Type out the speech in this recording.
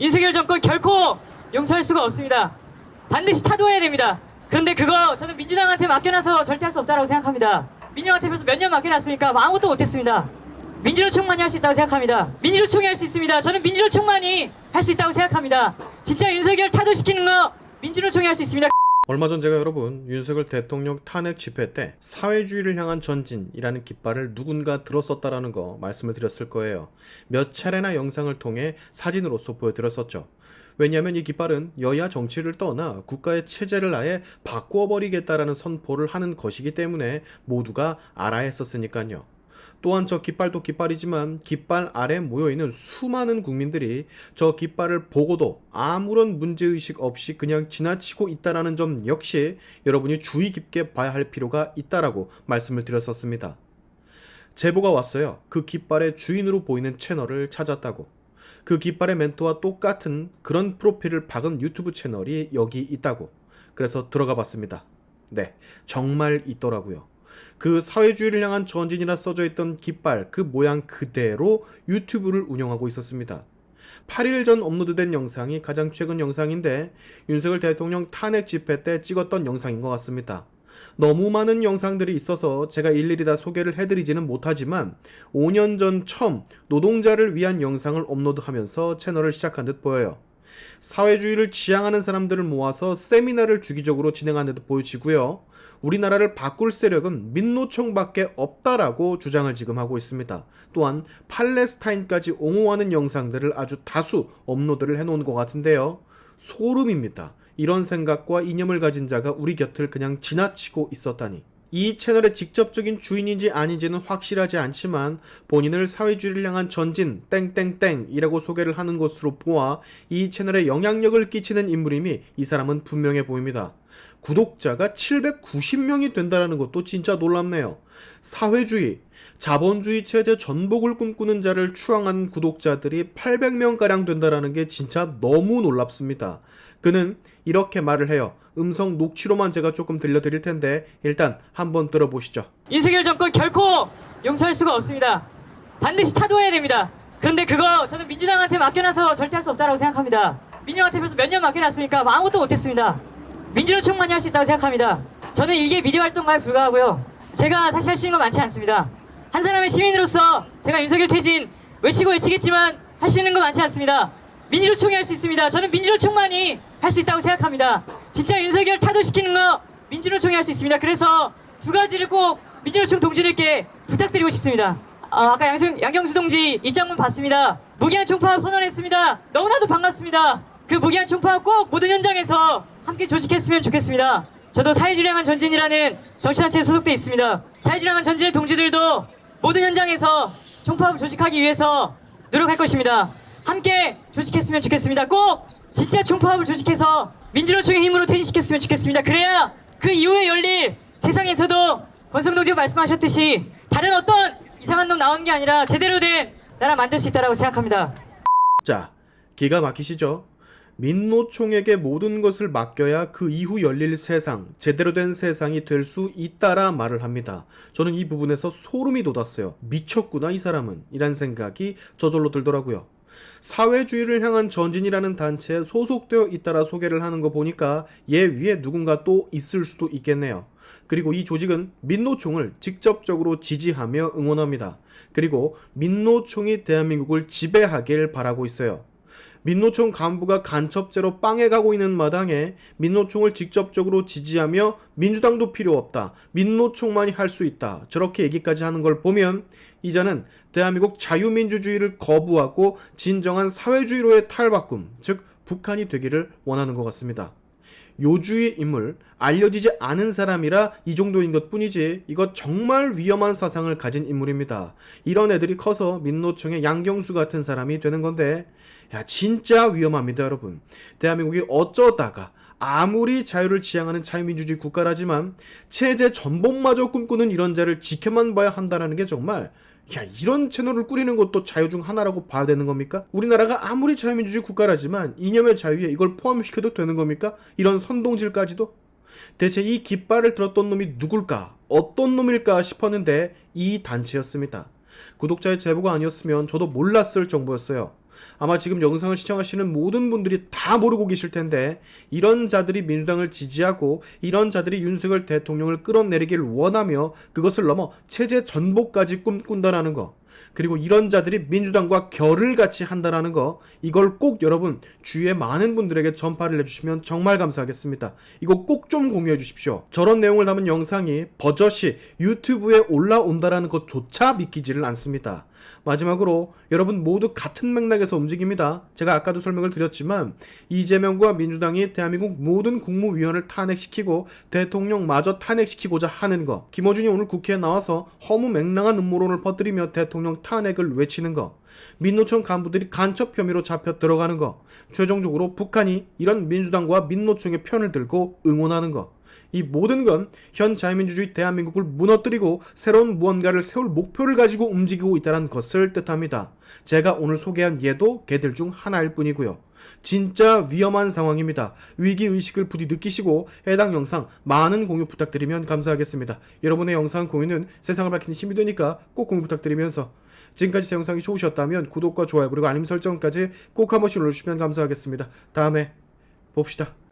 윤석열 정권 결코 용서할 수가 없습니다. 반드시 타도해야 됩니다. 그런데 그거 저는 민주당한테 맡겨놔서 절대 할 수 없다고 생각합니다. 민주당한테 벌써 몇 년 맡겨놨으니까 뭐 아무것도 못했습니다. 민주노총만이 할 수 있다고 생각합니다. 민주노총이 할 수 있습니다. 저는 민주노총만이 할 수 있다고 생각합니다. 진짜 윤석열 타도시키는 거 민주노총이 할 수 있습니다. 얼마 전 제가 여러분 윤석열 대통령 탄핵 집회 때 사회주의를 향한 전진이라는 깃발을 누군가 들었었다라는 거 말씀을 드렸을 거예요. 몇 차례나 영상을 통해 사진으로서 보여드렸었죠. 왜냐하면 이 깃발은 여야 정치를 떠나 국가의 체제를 아예 바꿔버리겠다라는 선포를 하는 것이기 때문에 모두가 알아야 했었으니까요. 또한 저 깃발도 깃발이지만 깃발 아래 모여있는 수많은 국민들이 저 깃발을 보고도 아무런 문제의식 없이 그냥 지나치고 있다라는 점 역시 여러분이 주의 깊게 봐야 할 필요가 있다라고 말씀을 드렸었습니다. 제보가 왔어요. 그 깃발의 주인으로 보이는 채널을 찾았다고. 그 깃발의 멘트와 똑같은 그런 프로필을 박은 유튜브 채널이 여기 있다고. 그래서 들어가 봤습니다. 네, 정말 있더라고요. 그 사회주의를 향한 전진이라 써져 있던 깃발 그 모양 그대로 유튜브를 운영하고 있었습니다. 8일 전 업로드된 영상이 가장 최근 영상인데 윤석열 대통령 탄핵 집회 때 찍었던 영상인 것 같습니다. 너무 많은 영상들이 있어서 제가 일일이 다 소개를 해드리지는 못하지만 5년 전 처음 노동자를 위한 영상을 업로드하면서 채널을 시작한 듯 보여요. 사회주의를 지향하는 사람들을 모아서 세미나를 주기적으로 진행하는 듯 보여지고요. 우리나라를 바꿀 세력은 민노총밖에 없다라고 주장을 지금 하고 있습니다. 또한 팔레스타인까지 옹호하는 영상들을 아주 다수 업로드를 해놓은 것 같은데요. 소름입니다. 이런 생각과 이념을 가진 자가 우리 곁을 그냥 지나치고 있었다니. 이 채널의 직접적인 주인인지 아닌지는 확실하지 않지만 본인을 사회주의를 향한 전진 땡땡땡이라고 소개를 하는 것으로 보아 이 채널에 영향력을 끼치는 인물임이 이 사람은 분명해 보입니다. 구독자가 790명이 된다는 것도 진짜 놀랍네요. 사회주의, 자본주의 체제 전복을 꿈꾸는 자를 추앙하는 구독자들이 800명가량 된다는 게 진짜 너무 놀랍습니다. 그는 이렇게 말을 해요. 음성 녹취로만 제가 조금 들려드릴 텐데 일단 한번 들어보시죠. 윤석열 정권 결코 용서할 수가 없습니다. 반드시 타도해야 됩니다. 그런데 그거 저는 민주당한테 맡겨놔서 절대 할 수 없다고 생각합니다. 민주당한테 벌써 몇 년 맡겨놨으니까 뭐 아무것도 못했습니다. 민주노총만이 할 수 있다고 생각합니다. 저는 일개 미디어 활동가에 불과하고요. 제가 사실 할 수 있는 건 많지 않습니다. 한 사람의 시민으로서 제가 윤석열 퇴진 외치고 외치겠지만 할 수 있는 건 많지 않습니다. 민주노총이 할 수 있습니다. 저는 민주노총만이 할 수 있다고 생각합니다. 진짜 윤석열 타도시키는 거 민주노총이 할 수 있습니다. 그래서 두 가지를 꼭 민주노총 동지들께 부탁드리고 싶습니다. 아, 아까 양수, 양경수 동지 입장문 봤습니다. 무기한 총파업 선언했습니다. 너무나도 반갑습니다. 그 무기한 총파업 꼭 모든 현장에서 함께 조직했으면 좋겠습니다. 저도 사회주량한 전진이라는 정치단체에 소속돼 있습니다. 사회주량한 전진의 동지들도 모든 현장에서 총파업을 조직하기 위해서 노력할 것입니다. 함께 조직했으면 좋겠습니다. 꼭 진짜 총파업을 조직해서 민주노총의 힘으로 퇴진시켰으면 좋겠습니다. 그래야 그 이후에 열릴 세상에서도 권성동지가 말씀하셨듯이 다른 어떤 이상한 놈 나오는 게 아니라 제대로 된 나라 만들 수 있다고 생각합니다. 자, 기가 막히시죠? 민노총에게 모든 것을 맡겨야 그 이후 열릴 세상, 제대로 된 세상이 될 수 있다라 말을 합니다. 저는 이 부분에서 소름이 돋았어요. 미쳤구나, 이 사람은. 이란 생각이 저절로 들더라고요. 사회주의를 향한 전진이라는 단체에 소속되어 있다라 소개를 하는 거 보니까 얘 위에 누군가 또 있을 수도 있겠네요. 그리고 이 조직은 민노총을 직접적으로 지지하며 응원합니다. 그리고 민노총이 대한민국을 지배하길 바라고 있어요. 민노총 간부가 간첩죄로 빵에 가고 있는 마당에 민노총을 직접적으로 지지하며 민주당도 필요 없다. 민노총만이 할 수 있다. 저렇게 얘기까지 하는 걸 보면 이자는 대한민국 자유민주주의를 거부하고 진정한 사회주의로의 탈바꿈, 즉 북한이 되기를 원하는 것 같습니다. 요주의 인물, 알려지지 않은 사람이라 이 정도인 것 뿐이지 이거 정말 위험한 사상을 가진 인물입니다. 이런 애들이 커서 민노총의 양경수 같은 사람이 되는 건데 야 진짜 위험합니다 여러분. 대한민국이 어쩌다가 아무리 자유를 지향하는 자유민주주의 국가라지만 체제 전복마저 꿈꾸는 이런 자를 지켜만 봐야 한다는 게 정말 야 이런 채널을 꾸리는 것도 자유 중 하나라고 봐야 되는 겁니까? 우리나라가 아무리 자유민주주의 국가라지만 이념의 자유에 이걸 포함시켜도 되는 겁니까? 이런 선동질까지도? 대체 이 깃발을 들었던 놈이 누굴까? 어떤 놈일까 싶었는데 이 단체였습니다. 구독자의 제보가 아니었으면 저도 몰랐을 정보였어요. 아마 지금 영상을 시청하시는 모든 분들이 다 모르고 계실 텐데 이런 자들이 민주당을 지지하고 이런 자들이 윤석열 대통령을 끌어내리길 원하며 그것을 넘어 체제 전복까지 꿈꾼다라는 거. 그리고 이런 자들이 민주당과 결을 같이 한다라는 거 이걸 꼭 여러분 주위에 많은 분들에게 전파를 해주시면 정말 감사하겠습니다. 이거 꼭 좀 공유해 주십시오. 저런 내용을 담은 영상이 버젓이 유튜브에 올라온다라는 것조차 믿기지를 않습니다. 마지막으로 여러분 모두 같은 맥락에서 움직입니다. 제가 아까도 설명을 드렸지만 이재명과 민주당이 대한민국 모든 국무위원을 탄핵시키고 대통령마저 탄핵시키고자 하는 거. 김어준이 오늘 국회에 나와서 허무맹랑한 음모론을 퍼뜨리며 대통령 탄핵을 외치는 거. 민노총 간부들이 간첩 혐의로 잡혀 들어가는 거. 최종적으로 북한이 이런 민주당과 민노총의 편을 들고 응원하는 거. 이 모든 건 현 자유민주주의 대한민국을 무너뜨리고 새로운 무언가를 세울 목표를 가지고 움직이고 있다는 것을 뜻합니다. 제가 오늘 소개한 예도 걔들 중 하나일 뿐이고요. 진짜 위험한 상황입니다. 위기 의식을 부디 느끼시고 해당 영상 많은 공유 부탁드리면 감사하겠습니다. 여러분의 영상 공유는 세상을 밝히는 힘이 되니까 꼭 공유 부탁드리면서 지금까지 제 영상이 좋으셨다면 구독과 좋아요 그리고 알림 설정까지 꼭 한 번씩 눌러주시면 감사하겠습니다. 다음에 봅시다.